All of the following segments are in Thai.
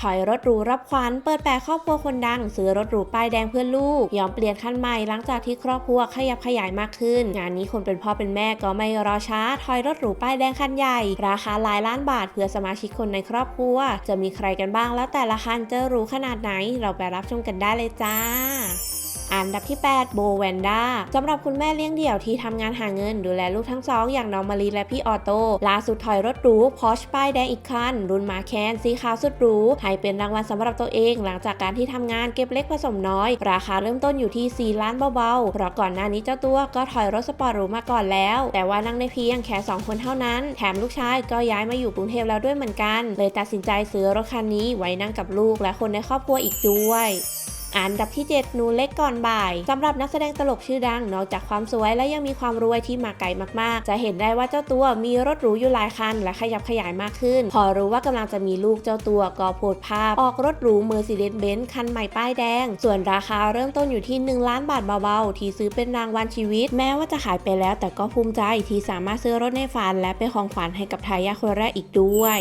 ถอยรถหรูรับขวัญ เปิดแปลครอบครัวคนดัง ซื้อรถหรูป้ายแดงเพื่อลูก ยอมเปลี่ยนคันใหม่หลังจากที่ครอบครัวขยับขยายมากขึ้น งานนี้คนเป็นพ่อเป็นแม่ก็ไม่รอช้า ถอยรถหรูป้ายแดงคันใหญ่ ราคาหลายล้านบาทเพื่อสมาชิกคนในครอบครัว จะมีใครกันบ้างแล้วแต่ละคันจะหรูขนาดไหน เราไปรับชมกันได้เลยจ้า อันดับที่ 8 โบแวนด้าสำหรับคุณแม่เลี้ยงเดี่ยวที่ทำงานหาเงินดูแลลูกทั้งสองอย่างน้องมารีและพี่ออโต้ล่าสุดถอยรถหรูพอชป้ายแดงอีกคันรุ่นมาแคนสีขาวสุดหรูให้เป็นรางวัลสำหรับตัวเอง หลังจากการที่ทำงานเก็บเล็กผสมน้อย ราคาเริ่มต้นอยู่ที่ 4 ล้านเบาๆเพราะก่อนหน้านี้เจ้าตัวก็ถอยรถสปอร์ตหรูมาก่อนแล้ว แต่ว่านั่งได้เพียงแค่2คนเท่านั้น แถมลูกชายก็ย้ายมาอยู่กรุงเทพแล้วด้วยเหมือนกัน เลยตัดสินใจซื้อรถคันนี้ไว้นั่งกับลูกและคนในครอบครัวอีกด้วย อันดับที่ 7 หนูเล็กก่อนบ่ายสำหรับนักแสดงตลกชื่อดัง นอกจากความสวยและยังมีความรวยที่มาไกลมากๆ จะเห็นได้ว่าเจ้าตัวมีรถหรูอยู่หลายคัน และขยับขยายมากขึ้น พอรู้ว่ากำลังจะมีลูกเจ้าตัวก็โพสภาพ ออกรถหรู Mercedes Benz คันใหม่ป้ายแดง ส่วนราคาเริ่มต้นอยู่ที่ 1 ล้านบาทเบาๆ ที่ซื้อเป็นรางวัลชีวิต แม้ว่าจะขายไปแล้ว แต่ก็ภูมิใจที่สามารถซื้อรถในฝันและเป็นของขวัญให้กับทายาทคนแรกอีกด้วย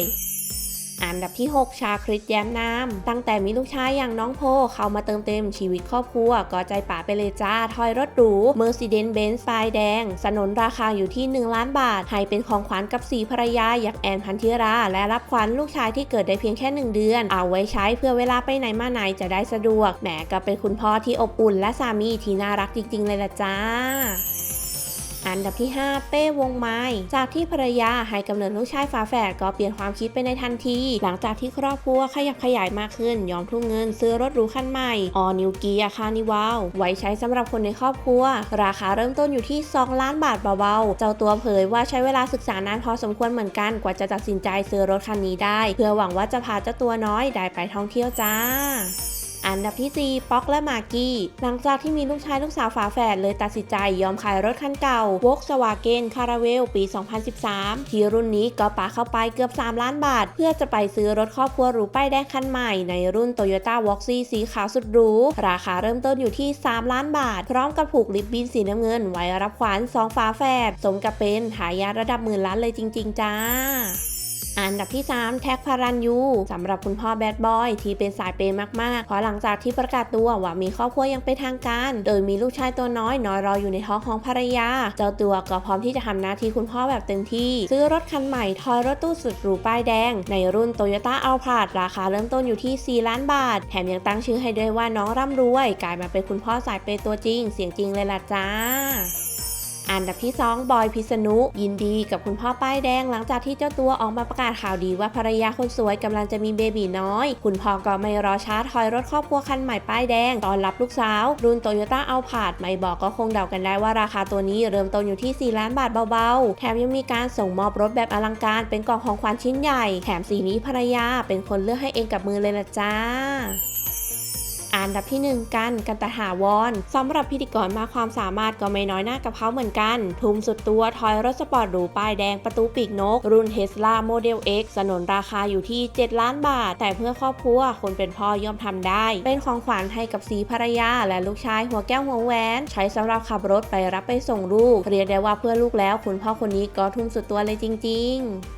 อันดับที่ 6 ชาคริสแย้มน้ำตั้งแต่มีลูกชายอย่างน้องโพเข้ามาเติมเต็มชีวิตครอบครัวก็ใจป่าไปเลยจ้าถอยรถหรู Mercedes Benz ป้ายแดง สนนราคาอยู่ที่ 1 ล้านบาท ให้เป็นของขวัญกับสีภรรยาอย่างแอนพันธิรา และรับขวัญลูกชายที่เกิดได้เพียงแค่ 1 เดือน เอาไว้ใช้เพื่อเวลาไปไหนมาไหนจะได้สะดวกแหมก็เป็นคุณพ่อที่อบอุ่นและสามีที่น่ารักจริง ๆ เลยล่ะจ้า อันดับที่ 5 เป้วงไม้ จากที่ภรรยาให้กำเนิดลูกชายฝาแฝดก็เปลี่ยนความคิดไปในทันที หลังจากที่ครอบครัวขยับขยายมากขึ้น ยอมทุ่มเงินซื้อรถหรูคันใหม่ออนิวเกียคานิวาลไว้ใช้สำหรับคนในครอบครัว ราคาเริ่มต้นอยู่ที่ 2 ล้านบาทเบาๆ เจ้าตัวเผยว่าใช้เวลาศึกษานานพอสมควรเหมือนกันกว่าจะตัดสินใจซื้อรถคันนี้ได้ เพื่อหวังว่าจะพาเจ้าตัวน้อยได้ไปท่องเที่ยวจ้า อันดับที่ 4 ป๊อกและมากกี้ หลังจากที่มีลูกชายลูกสาวฝาแฝดเลยตัดสินใจยอมขายรถคันเก่า Volkswagen Caravelle ปี 2013 ที่รุ่นนี้ก็ปาเข้าไปเกือบ 3 ล้านบาท เพื่อจะไปซื้อรถครอบครัวหรูป้ายแดงคันใหม่ในรุ่น Toyota v o x y สีขาวสุดหรู ราคาเริ่มต้นอยู่ที่ 3 ล้านบาท พร้อมกับผูกลิบบินสีน้ำเงินไว้รับขวัญ2ฝาแฝดสมกับเป็นทายาทระดับหมื่นล้านเลยจริง ๆ จ้า อันดับที่ 3 แท็กพารันยูสำหรับคุณพ่อแบดบอยที่เป็นสายเปย์มากๆ เพราะหลังจากที่ประกาศตัวว่ามีครอบครัวยังเป็นทางการ โดยมีลูกชายตัวน้อยนอยรออยู่ในท้องของภรรยา เจ้าตัวก็พร้อมที่จะทำหน้าที่คุณพ่อแบบเต็มที่ ซื้อรถคันใหม่ทอยรถตู้สุดหรูป้ายแดง ในรุ่น Toyota a l p a r d ราคาเริ่มต้นอยู่ที่ 4 ล้านบาท แถมยังตั้งชื่อให้ด้วยว่าน้องร่ำรวย กลายมาเป็นคุณพ่อสายเปย์ตัวจริง เสียงจริงเลยล่ะจ้า อันดับที่ 2 บอยพิษณุ ยินดีกับคุณพ่อป้ายแดง หลังจากที่เจ้าตัวออกมาประกาศข่าวดีว่าภรรยาคนสวยกำลังจะมีเบบีน้อย คุณพ่อก็ไม่รอช้าถอยรถครอบครัวคันใหม่ป้ายแดงตอนรับลูกสาว รุ่นโตโยต้าเอาผาดไม่บอกก็คงเดากันได้ว่าราคาตัวนี้เริ่มต้นอยู่ที่ 4 ล้านบาทเบาๆ แถมยังมีการส่งมอบรถแบบอลังการเป็นกล่องของขวัญชิ้นใหญ่ แถมสีนี้ภรรยาเป็นคนเลือกให้เองกับมือเลยละจ้า อันดับที่ 1 กันกันตหาวรสำหรับพิธีกรมากความสามารถก็ไม่น้อยหน้ากับเขาเหมือนกัน ทุ่มสุดตัวถอยรถสปอร์ตหรูป้ายแดงประตูปีกนก รุ่นเทสลาโมเดล X สนนราคาอยู่ที่ 7 ล้านบาท แต่เพื่อครอบครัวคนเป็นพ่อย่อมทำได้ เป็นของขวัญให้กับสีภรรยา และลูกชายหัวแก้วหัวแหวน ใช้สำหรับขับรถไปรับไปส่งลูก เรียกได้ว่าเพื่อลูกแล้ว คุณพ่อคนนี้ก็ทุ่มสุดตัวเลยจริง ๆ